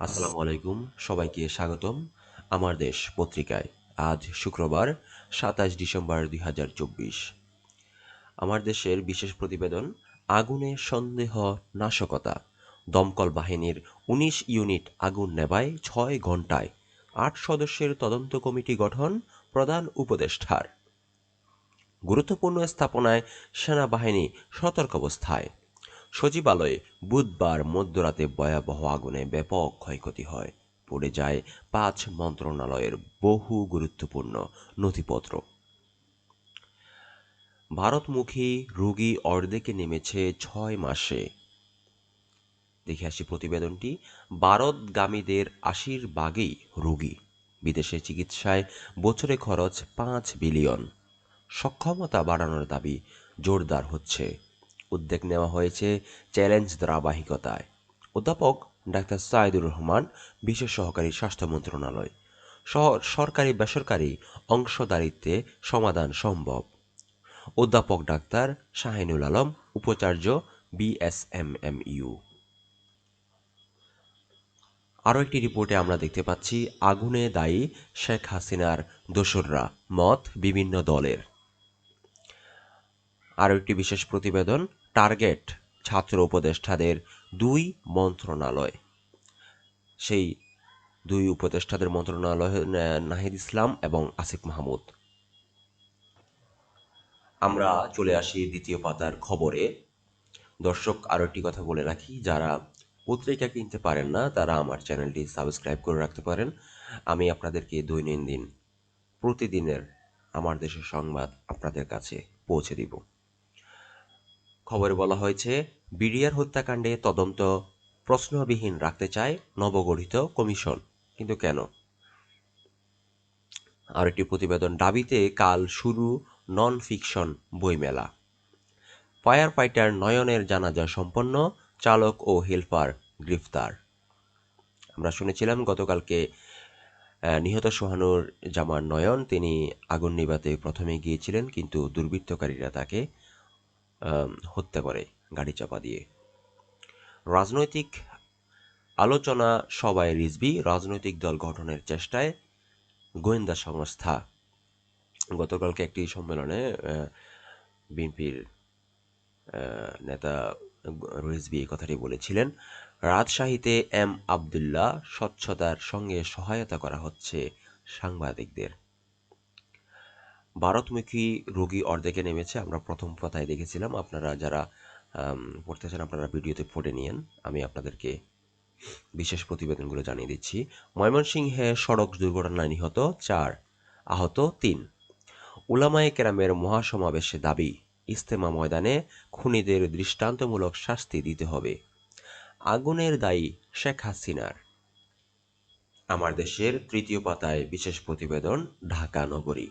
আসসালামু আলাইকুম, সবাইকে স্বাগতম আমার দেশ পত্রিকায়। আজ শুক্রবার, সাতাশ ডিসেম্বর দুই হাজার চব্বিশ। আমার দেশের বিশেষ প্রতিবেদন, আগুনে সন্দেহ নাশকতা দমকল বাহিনীর উনিশ ইউনিট আগুন নেবায় ছয় ঘন্টায় আট সদস্যের তদন্ত কমিটি গঠন প্রধান উপদেষ্টার। গুরুত্বপূর্ণ স্থাপনায় সেনাবাহিনী সতর্ক অবস্থায়। সচিবালয়ে বুধবার মধ্যরাতে ভয়াবহ আগুনে ব্যাপক ক্ষয়ক্ষতি হয়। পড়ে যায় পাঁচ মন্ত্রণালয়ের বহু গুরুত্বপূর্ণ নথিপত্র। ভারতমুখী রোগী অর্ধেকে নেমেছে ছয় মাসে। দেখে আসি প্রতিবেদনটি। ভারতগামীদের আশির বাগেই রোগী। বিদেশে চিকিৎসায় বছরে খরচ পাঁচ বিলিয়ন। সক্ষমতা বাড়ানোর দাবি জোরদার হচ্ছে। উদ্যোগ নেওয়া হয়েছে চ্যালেঞ্জ ধারাবাহিকতায়। অধ্যাপক ডাক্তার সাইদুর রহমান, বিশেষ সহকারী স্বাস্থ্য মন্ত্রণালয়। সরকারি বেসরকারি অংশদারিত্বে সমাধান সম্ভব। অধ্যাপক ডাক্তার শাহিনুল আলম, উপাচার্য বিএসএমএমইউ আরও একটি রিপোর্টে আমরা দেখতে পাচ্ছি, আগুনে দায়ী শেখ হাসিনার দোসররা, মত বিভিন্ন দলের। আরও একটি বিশেষ প্রতিবেদন টার্গেট ছাত্র উপদেষ্টাদের দুই মন্ত্রণালয়। সেই দুই উপদেষ্টাদের মন্ত্রণালয় নাহিদ ইসলাম এবং আসিফ মাহমুদ। আমরা চলে আসি দ্বিতীয় পাতার খবরে। দর্শক আরও একটি কথা বলে রাখি, যারা পত্রিকা কিনতে পারেন না, তারা আমার চ্যানেলটি সাবস্ক্রাইব করে রাখতে পারেন। আমি আপনাদেরকে দৈনন্দিন, প্রতিদিনের আমার দেশের সংবাদ আপনাদের কাছে পৌঁছে দিব। খবরে বলা হয়েছে, বিডিআর হত্যাকাণ্ডে তদন্ত প্রশ্নবিহীন রাখতে চায় নবগঠিত কমিশন। কিন্তু কেন? আর একটি প্রতিবেদন দাবিতে কাল শুরু নন ফিকশন বইমেলা। ফায়ার ফাইটার নয়নের জানাজা সম্পন্ন, চালক ও হেলপার গ্রেফতার। আমরা শুনেছিলাম, গতকালকে নিহত সোহানুর জামার নয়ন, তিনি আগুন নিবাতে প্রথমে গিয়েছিলেন, কিন্তু দুর্বৃত্তকারীরা তাকে হত্যা করে গাড়ি চাপা দিয়ে। রাজনৈতিক আলোচনা সবাই রিজবি রাজনৈতিক দল গঠনের চেষ্টায় গোয়েন্দা সংস্থা গতকালকে একটি সম্মেলনে বিএনপির নেতা রিজবি এই কথাটি বলেছিলেন, রাজশাহীতে এম আবদুল্লাহ স্বচ্ছতার সঙ্গে সহায়তা করা হচ্ছে সাংবাদিকদের। ভারতমুখী রোগী অর্ধেকে নেমেছে। আমরা প্রথম পাতায় দেখেছিলাম, আপনারা যারা পড়তে চান আপনারা ভিডিওতে পড়ে নিয়েন। আমি আপনাদেরকে বিশেষ প্রতিবেদনগুলো জানিয়ে দিচ্ছি। ময়মনসিংহে সড়ক দুর্ঘটনায় নিহত চার, আহত তিন। উলামায়ে কেরামের মহাসমাবেশে দাবি ইস্তেমা ময়দানে খুনিদের দৃষ্টান্তমূলক শাস্তি দিতে হবে। আগুনের দায়ী শেখ হাসিনার। আমার দেশের তৃতীয় পাতায় বিশেষ প্রতিবেদন, ঢাকা নগরী।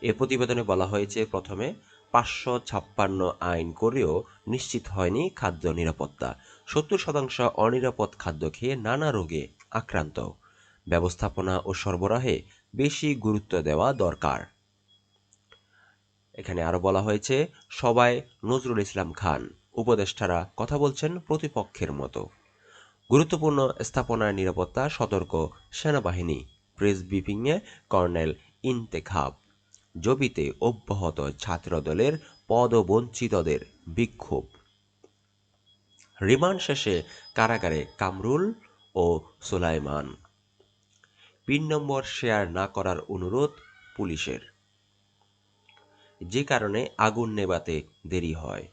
এ প্রতিবেদনে বলা হয়েছে, প্রথমে পাঁচশো ছাপ্পান্ন আইন করেও নিশ্চিত হয়নি খাদ্য নিরাপত্তা। সত্তর শতাংশ অনিরাপদ খাদ্য খেয়ে নানা রোগে আক্রান্ত। ব্যবস্থাপনা ও সরবরাহে বেশি গুরুত্ব দেওয়া দরকার। এখানে আরও বলা হয়েছে, সবাই নজরুল ইসলাম খান, উপদেষ্টারা কথা বলছেন প্রতিপক্ষের মতো। গুরুত্বপূর্ণ স্থাপনার নিরাপত্তা, সতর্ক সেনাবাহিনী, প্রেস ব্রিফিংয়ে কর্নেল ইন্তেখাব। জবিতে অব্যাহত ছাত্রদলের পদবঞ্চিতদের বিক্ষোভ। রিমান্ড শেষে কারাগারে কামরুল ও সোলাইমান। পিন নম্বর শেয়ার না করার অনুরোধ পুলিশের। যে কারণে আগুন নেবাতে দেরি হয়।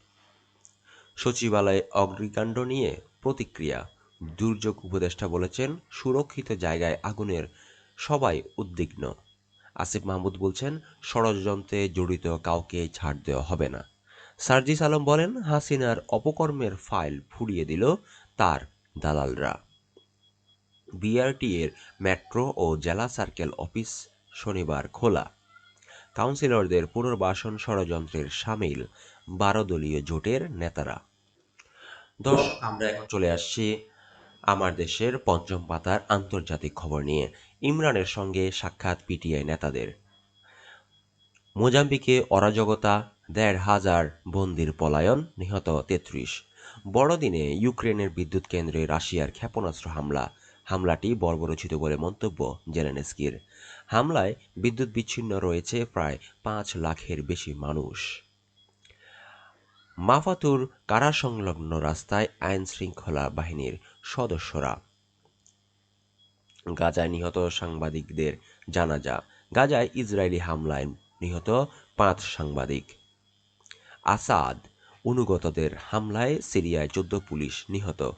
সচিবালয়ে অগ্নিকাণ্ড নিয়ে প্রতিক্রিয়া, দুর্যোগ উপদেষ্টা বলেছেন, সুরক্ষিত জায়গায় আগুনের সবাই উদ্বিগ্ন। আসিফ মাহমুদ বলছেন, ষড়যন্ত্রে জড়িত কাউকে ছাড় দেওয়া হবে না। সার্জিস আলম বলেন, হাসিনার অপকর্মের ফাইল ফুরিয়ে দিল তার দালালরা। বিআরটি এর মেট্রো ও জেলা সার্কেল অফিস শনিবার খোলা। কাউন্সিলরদের পুনর্বাসন ষড়যন্ত্রের সামিল বারো দলীয় জোটের নেতারা। দশ আমরা এখন চলে আসছি আমার দেশের পঞ্চম পাতার আন্তর্জাতিক খবর নিয়ে। ইমরানের সঙ্গে সাক্ষাৎ পিটিআই নেতাদের। মোজাম্বিকে অরাজকতা, দেড় হাজার বন্দির পলায়ন, নিহত তেত্রিশ। বড়দিনে ইউক্রেনের বিদ্যুৎ কেন্দ্রে রাশিয়ার ক্ষেপণাস্ত্র হামলা। হামলাটি বর্বরচিত বলে মন্তব্য জেলেনস্কির। হামলায় বিদ্যুৎ বিচ্ছিন্ন রয়েছে প্রায় পাঁচ লাখের বেশি মানুষ। মাফাতুর কারা সংলগ্ন রাস্তায় আইন শৃঙ্খলা বাহিনীর সদস্যরা গাজায় নিহত সাংবাদিকদের জানাজা। গাজায় ইসরায়েলি হামলায় নিহত পাঁচ সাংবাদিক। আসাদ অনুগতদের হামলায় সিরিয়ায় চোদ্দ পুলিশ নিহত।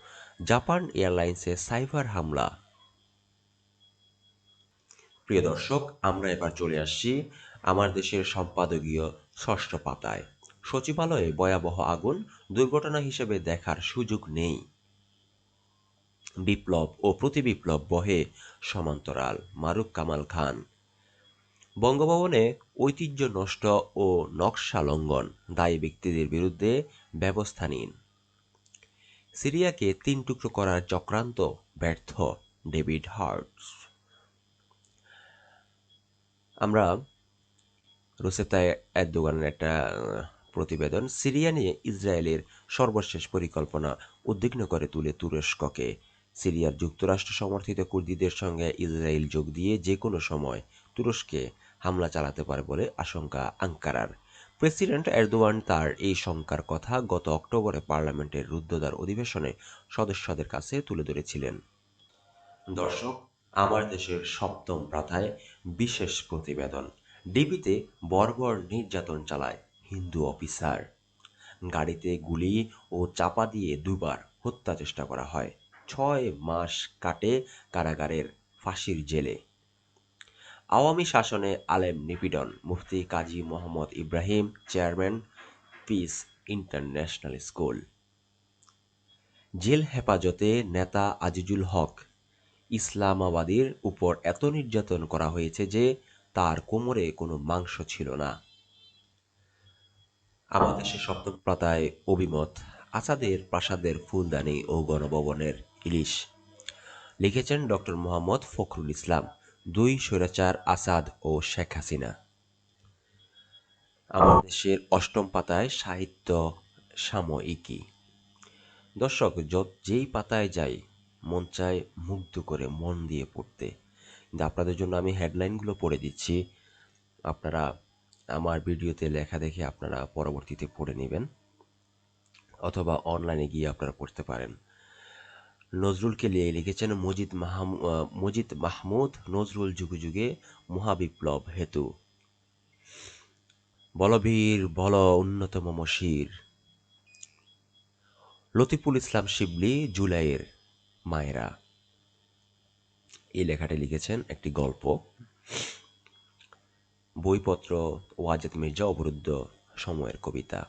জাপান এয়ারলাইন্সে সাইবার হামলা। প্রিয় দর্শক আমরা এবার চলে আসছি আমার দেশের সম্পাদকীয় ষষ্ঠ পাতায়। সচিবালয়ে ভয়াবহ আগুন দুর্ঘটনা হিসেবে দেখার সুযোগ নেই। বিপ্লব ও প্রতিবিপ্লব বহে সমান্তরাল মারুক কামাল খান। বঙ্গভবনে ঐতিহ্য নষ্ট ও নকশা লঙ্ঘন, দায়ী ব্যক্তিদের বিরুদ্ধে ব্যবস্থা নিন। সিরিয়াকে তিন টুকরো করার চক্রান্ত ব্যর্থ, ডেভিড হার্টস আমরা রুসেপ্তায় এরদোগানের একটা প্রতিবেদন, সিরিয়া নিয়ে ইসরায়েলের সর্বশেষ পরিকল্পনা উদ্বিগ্ন করে তুলে তুরস্ককে। সিরিয়ার যুক্তরাষ্ট্র সমর্থিত কুর্দিদের সঙ্গে ইসরায়েল যোগ দিয়ে যে কোনো সময় তুরস্কে হামলা চালাতে পারে বলে আশঙ্কা আঙ্কারার। প্রেসিডেন্ট এরদোয়ান তার এই শঙ্কার কথা গত অক্টোবরে পার্লামেন্টের রুদ্ধদ্বার অধিবেশনে সদস্যদের কাছে তুলে ধরেছিলেন। দর্শক, আমার দেশের সপ্তম প্রাথায় বিশেষ প্রতিবেদন। ডিবিতে বর্বর নির্যাতন চালায় হিন্দু অফিসার। গাড়িতে গুলি ও চাপা দিয়ে দুবার হত্যা চেষ্টা করা হয়। ছয় মাস কাটে কারাগারের ফাঁসির জেলে। আওয়ামী শাসনে আলেম নিপীড়ন, মুফতি Kazi Mohammad Ibrahim, chairman, peace international school. Jail হেফাজতে নেতা আজিজুল হক, ইসলামাবাদীর উপর এত নির্যাতন করা হয়েছে যে তার কোমরে কোনো মাংস ছিল না। আমাদের সে সপ্তম পাতায় অভিমত, আসাদের প্রাসাদের ফুলদানি ও গণভবনের ইলিশ। লিখেছেন ডক্টর মোহাম্মদ ফখরুল ইসলাম, দুই স্বৈরাচার আসাদ ও শেখ হাসিনা। আমার দেশের অষ্টম পাতায় সাহিত্য সাময়িকী। দর্শক যেই পাতায় যাই, মন চায় মুগ্ধ করে মন দিয়ে পড়তে। কিন্তু আপনাদের জন্য আমি হেডলাইনগুলো পড়ে দিচ্ছি। আপনারা আমার ভিডিওতে লেখা দেখে আপনারা পরবর্তীতে পড়ে নেবেন, অথবা অনলাইনে গিয়ে আপনারা পড়তে পারেন। নজরুলকে নিয়ে লিখেছেন মজিদ মাহম মজিদ মাহমুদ নজরুল যুগে যুগে মহাবিপ্লব হেতু। বলবীর বল উন্নতম মশির। লতিফুল ইসলাম শিবলি জুলাইয়ের মায়েরা। এই লেখাটি লিখেছেন একটি গল্প। বইপত্র ওয়াজেদ মির্জা অবরুদ্ধ সময়ের কবিতা।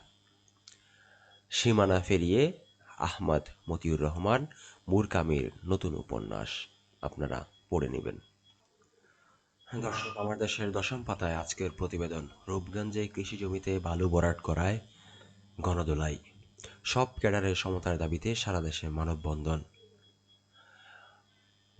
সীমানা ফেরিয়ে আহমদ মতিউর রহমান মুরকামির নতুন উপন্যাস। আপনারা পড়ে নেবেন। দর্শক, আমার দেশের দশম পাতায় আজকের প্রতিবেদন। রূপগঞ্জে কৃষি জমিতে বালু বরাট করায় গণদোলাই। সব ক্যাডারের সমতার দাবিতে সারা দেশে মানববন্ধন।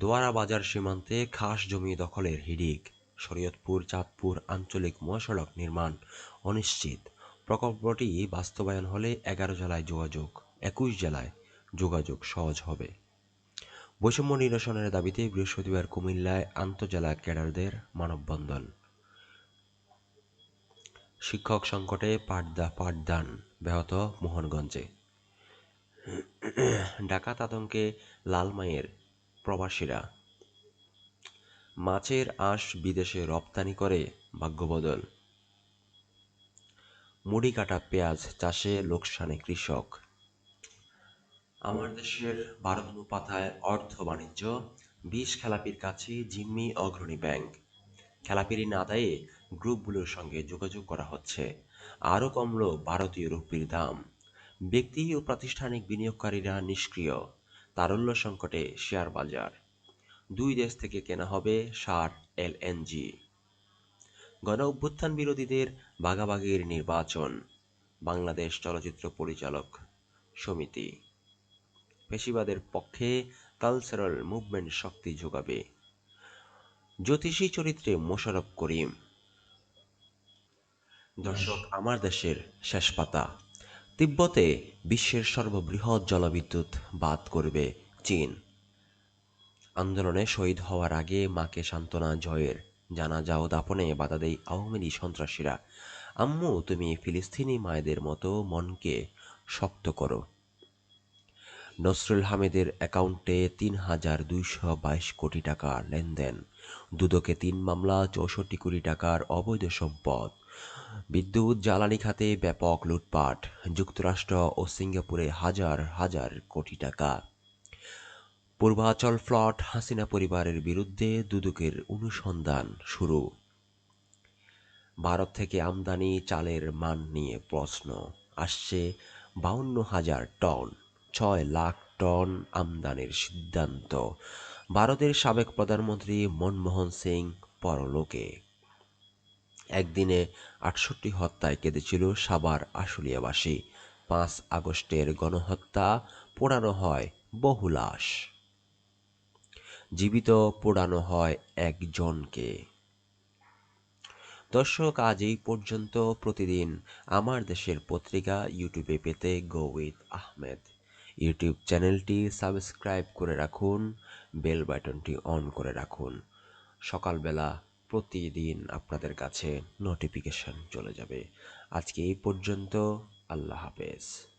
দোয়ারা বাজার সীমান্তে খাস জমি দখলের হিড়িক। শরীয়তপুর, চাঁদপুর আঞ্চলিক মহাসড়ক নির্মাণ অনিশ্চিত। প্রকল্পটি বাস্তবায়ন হলে এগারো জেলায় যোগাযোগ। একুশ জেলায় যোগাযোগ সহজ হবে। বৈষম্য নিরসনের দাবিতে বৃহস্পতিবার কুমিল্লায় আন্তজেলা ক্যাডারদের মানববন্ধন। শিক্ষক সংকটে পাঠদা পাঠদান ব্যাহত মোহনগঞ্জে। ডাকাত আতঙ্কে লালমাইয়ের প্রবাসীরা। মাছের আঁশ বিদেশে রপ্তানি করে ভাগ্যবদল। মুড়ি কাটা পেঁয়াজ চাষে লোকসানে কৃষক। আমার দেশের বারোতম পাতায় অর্থ বাণিজ্য, বিশ খেলাপির কাছে জিম্মি অগ্রণী ব্যাংক। খেলাপি ঋণ আদায়ে গ্রুপগুলোর সঙ্গে যোগাযোগ করা হচ্ছে। আরও কমল ভারতীয় রুপির দাম। ব্যক্তি ও প্রাতিষ্ঠানিক বিনিয়োগকারীরা নিষ্ক্রিয়। তারল্য সংকটে শেয়ার বাজার। দুই দেশ থেকে কেনা হবে সার এলএনজি গণ অভ্যুত্থান বিরোধীদের বাগাবাগির নির্বাচন। বাংলাদেশ চলচ্চিত্র পরিচালক সমিতি। পেশিবাদের পক্ষে কালচারাল মুভমেন্ট শক্তি যোগাবে। জ্যোতিষী চরিত্রে মোশারফ করিম। দর্শক, আমার দেশের শেষ পাতা। তিব্বতে বিশ্বের সর্ববৃহৎ জলবিদ্যুৎ বাদ করবে চীন। আন্দোলনে শহীদ হওয়ার আগে মাকে সান্ত্বনা জয়ের জানাজা ও দাপনে বাধা দেয় আওয়ামী লীগ সন্ত্রাসীরা। আম্মু, তুমি ফিলিস্তিনি মায়েদের মতো মনকে শক্ত করো। নসরুল হামিদের অ্যাকাউন্টে তিন হাজার দুইশো বাইশ কোটি টাকা লেনদেন। দুদকে তিন মামলা, চৌষট্টি কোটি টাকার অবৈধ সম্পদ। বিদ্যুৎ, জ্বালানি খাতে ব্যাপক লুটপাট। যুক্তরাষ্ট্র ও সিঙ্গাপুরে হাজার হাজার কোটি টাকা। পূর্বাচল ফ্লট, হাসিনা পরিবারের বিরুদ্ধে দুদকের অনুসন্ধান শুরু। ভারত থেকে আমদানি চালের মান নিয়ে প্রশ্ন। আসছে বাউন্ন হাজার টন। ছয় লাখ টন আমদানির সিদ্ধান্ত। ভারতের সাবেক প্রধানমন্ত্রী মনমোহন সিং পরলোকে। একদিনে আটষট্টি হত্যায় কেঁদেছিল সাবার আশুলিয়াবাসী। পাঁচ আগস্টের গণহত্যা পোড়ানো হয় বহু লাশ। জীবিত পোড়ানো হয় একজনকে। দর্শক, আজ এই পর্যন্ত। প্রতিদিন আমার দেশের পত্রিকা, ইউটিউবে পেতে গো আহমেদ। ইউটিউব চ্যানেলটি সাবস্ক্রাইব করে রাখুন, বেল বাটনটি অন করে রাখুন। সকালবেলা প্রতিদিন আপনাদের কাছে নোটিফিকেশান চলে যাবে। আজকে এই পর্যন্ত, আল্লাহ হাফেজ।